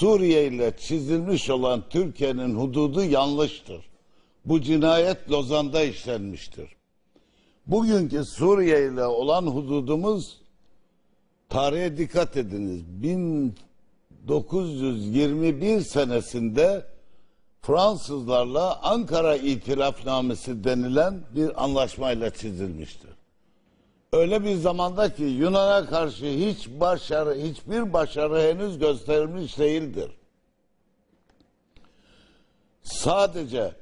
Suriye ile çizilmiş olan Türkiye'nin hududu yanlıştır. Bu cinayet Lozan'da işlenmiştir. Bugünkü Suriye ile olan hududumuz tarihe dikkat ediniz. 1921 senesinde Fransızlarla Ankara İtilafnamesi denilen bir anlaşmayla çizilmiştir. Öyle bir zamanda ki Yunan'a karşı hiç başarı, hiçbir başarı henüz gösterilmiş değildir. Sadece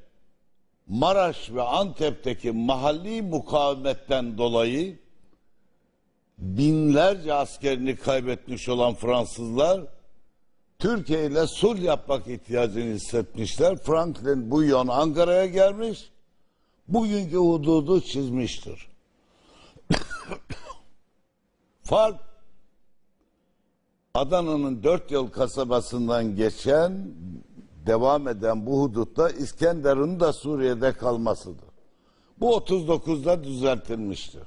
Maraş ve Antep'teki mahalli mukavemetten dolayı binlerce askerini kaybetmiş olan Fransızlar Türkiye ile sulh yapmak ihtiyacını hissetmişler. Franklin bu yön Ankara'ya gelmiş. Bugünkü hududu çizmiştir. Fark Adana'nın dört yıl kasabasından geçen devam eden bu hudutta İskenderun'un da Suriye'de kalmasıdır. Bu 39'da düzeltilmiştir.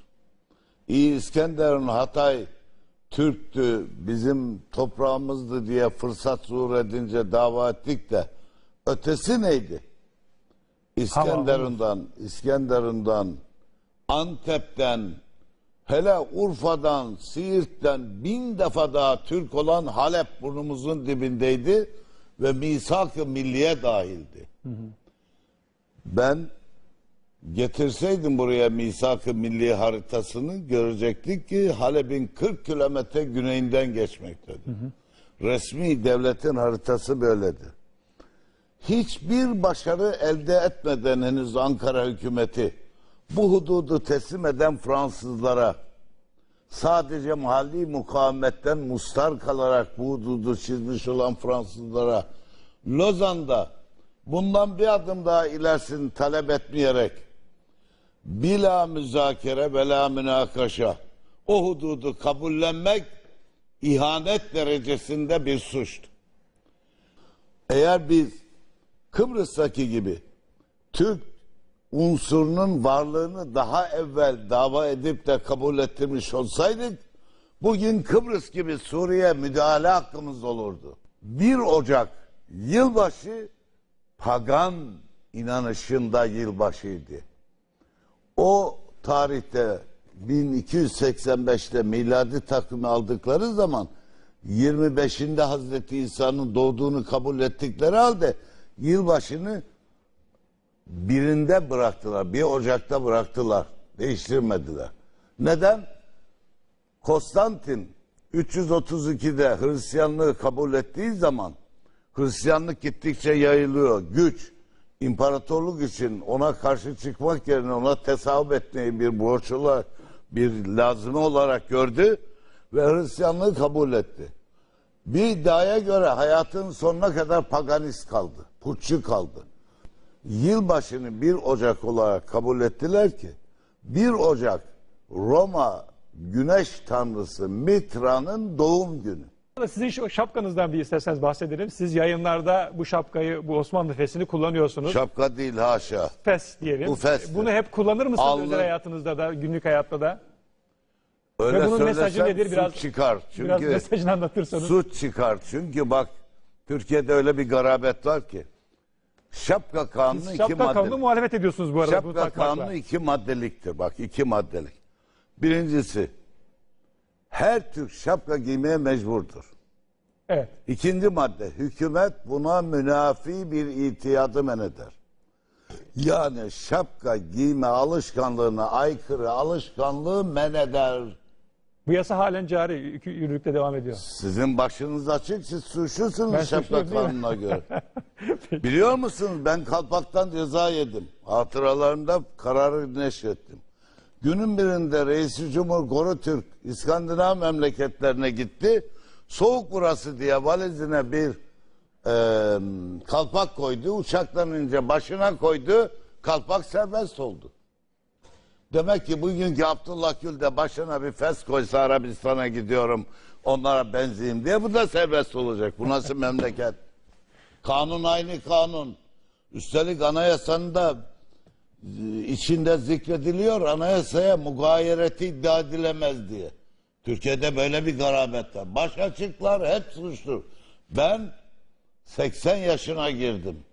İyi İskenderun Hatay Türktü, bizim toprağımızdı diye fırsat zuhur edince dava ettik de ötesi neydi? İskenderun'dan, İskenderun'dan, Antep'ten, hele Urfa'dan, Siirt'ten bin defa daha Türk olan Halep burnumuzun dibindeydi ve misak-ı milliye dahildi. Ben getirseydim buraya misak-ı milli haritasını görecektik ki Halep'in 40 kilometre güneyinden geçmektedir. Resmi devletin haritası böyledir. Hiçbir başarı elde etmeden henüz Ankara hükümeti bu hududu teslim eden Fransızlara sadece mahalli mukavemetten mustar kalarak bu hududu çizmiş olan Fransızlara Lozan'da bundan bir adım daha ilerisini talep etmeyerek bila müzakere ve la münakaşa o hududu kabullenmek ihanet derecesinde bir suçtu. Eğer biz Kıbrıs'taki gibi Türk unsurunun varlığını daha evvel dava edip de kabul ettirmiş olsaydık bugün Kıbrıs gibi Suriye müdahale hakkımız olurdu. 1 Ocak yılbaşı pagan inanışında yılbaşıydı. O tarihte 1285'te miladi takvimi aldıkları zaman 25'inde Hazreti İsa'nın doğduğunu kabul ettikleri halde yılbaşını birinde bıraktılar. Bir Ocak'ta bıraktılar. Değiştirmediler. Neden? Konstantin 332'de Hristiyanlığı kabul ettiği zaman Hristiyanlık gittikçe yayılıyor. Güç, imparatorluk için ona karşı çıkmak yerine ona tesavvuf etmeyi bir borç olarak, bir lazım olarak gördü ve Hristiyanlığı kabul etti. Bir iddiaya göre hayatın sonuna kadar paganist kaldı, putçu kaldı. Yılbaşını 1 Ocak olarak kabul ettiler ki 1 Ocak Roma güneş tanrısı Mitra'nın doğum günü. Sizin şu şapkanızdan bir isterseniz bahsedelim. Siz yayınlarda bu şapkayı, bu Osmanlı fesini kullanıyorsunuz. Şapka değil haşa. Fes diyelim. Bu festir. Bunu hep kullanır mısınız Alnı- özel hayatınızda da, günlük hayatta da? Öyle Ve bunun mesajı nedir? Biraz- çıkar. Çünkü Biraz mesajını anlatırsanız. suç çıkar. Çünkü bak Türkiye'de öyle bir garabet var ki. Şapka kanunu iki Şapka kanunu muhalefet ediyorsunuz bu arada. bunu Şapka takmakla. kanunu iki maddeliktir. Bak iki maddelik. Birincisi her Türk şapka giymeye mecburdur. Evet. İkinci madde hükümet buna münafi bir itiyadı men eder. Yani şapka giyme alışkanlığına aykırı alışkanlığı men eder. Bu yasa halen cari, yürü- yürürlükte devam ediyor. Sizin başınız açık siz suçlusunuz kanununa göre. Biliyor musunuz ben kalpaktan ceza yedim. Hatıralarımda kararı neşrettim. Günün birinde Reisi Cumhur Gorutürk İskandinav memleketlerine gitti. Soğuk burası diye valizine bir e, kalpak koydu. Uçaktan ince başına koydu. Kalpak serbest oldu. Demek ki bugünkü Abdullah Gül de başına bir fes koysa Arabistan'a gidiyorum onlara benzeyeyim diye bu da serbest olacak. Bu nasıl memleket? Kanun aynı kanun. Üstelik anayasanın da e, içinde zikrediliyor anayasaya mugayereti iddia edilemez diye. Türkiye'de böyle bir garabet var. Baş açıklar hep suçlu. Ben 80 yaşına girdim.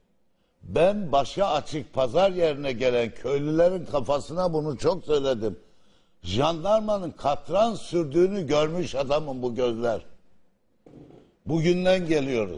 Ben başı açık pazar yerine gelen köylülerin kafasına bunu çok söyledim. Jandarmanın katran sürdüğünü görmüş adamın bu gözler. Bugünden geliyoruz.